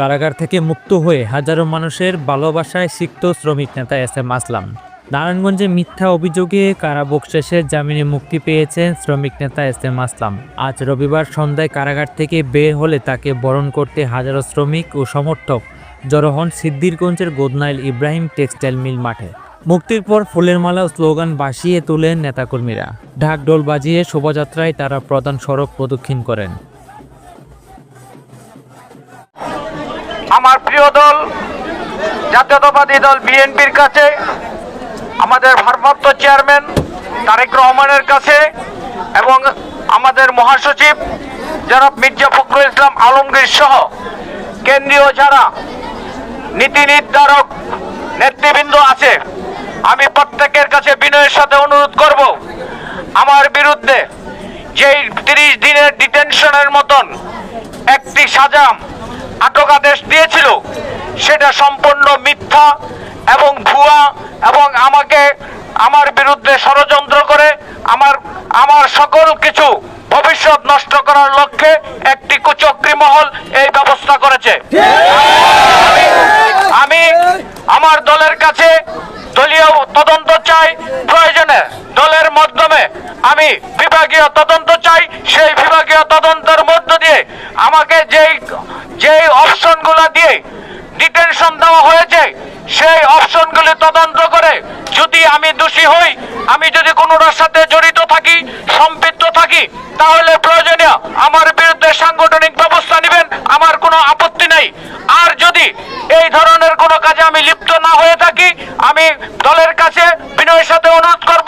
কারাগার থেকে মুক্ত হয়ে হাজারো মানুষের ভালোবাসায় সিক্ত শ্রমিক নেতা এস এম আসলাম। নারায়ণগঞ্জে মিথ্যা অভিযোগে কারাভোগ শেষে জামিনে মুক্তি পেয়েছেন শ্রমিক নেতা এস এম আসলাম। আজ রবিবার সন্ধ্যায় কারাগার থেকে বের হলে তাকে বরণ করতে হাজারো শ্রমিক ও সমর্থক জড়ো হন সিদ্দিরগঞ্জের গোদনাইল ইব্রাহিম টেক্সটাইল মিল মাঠে। মুক্তির পর ফুলের মালা স্লোগান ভাসিয়ে তোলেন নেতাকর্মীরা। ঢাক ঢোল বাজিয়ে শোভাযাত্রায় তারা প্রধান সড়ক প্রদক্ষিণ করেন। আমার প্রিয় দল, জাতীয়তাবাদী দল বিএনপির কাছে, আমাদের ভারপ্রাপ্ত চেয়ারম্যান তারেক রহমানের কাছে এবং আমাদের মহাসচিব যারা মির্জা ফখরুল ইসলাম আলমগীর সহ কেন্দ্রীয় যারা নীতি নির্ধারক নেতৃবৃন্দ আছে, আমি প্রত্যেকের কাছে বিনয়ের সাথে অনুরোধ করব, আমার বিরুদ্ধে যেই তিরিশ দিনের ডিটেনশনের মতন একটি সাজা আটকাদেশ দিয়েছিল, সেটা সম্পূর্ণ মিথ্যা এবং ভুয়া এবং আমাকে আমার বিরুদ্ধে ষড়যন্ত্র করে আমার আমার সকল কিছু ভবিষ্যৎ নষ্ট করার লক্ষ্যে একটি কুচক্রী মহল এই ব্যবস্থা করেছে। আমি আমার দলের কাছে দলীয় তদন্ত চাই, প্রয়োজনে দলের মাধ্যমে আমি বিভাগীয় তদন্ত চাই, সেই বিভাগীয় তদন্তের মধ্য দিয়ে আমাকে যেই যেই অপশনগুলো দিয়ে ডিটেনশন দেওয়া হয়েছে, সেই অপশনগুলি তদন্ত করে যদি আমি দোষী হই, আমি যদি কোনোটার সাথে জড়িত থাকি, সম্পৃক্ত থাকি, তাহলে প্রয়োজনীয় আমার বিরুদ্ধে সাংগঠনিক ব্যবস্থা নেবেন, আমার কোনো আপত্তি নাই। আর যদি এই ধরনের কোনো কাজে আমি লিপ্ত না হয়ে থাকি, আমি দলের কাছে বিনয়ের সাথে অনুরোধ করব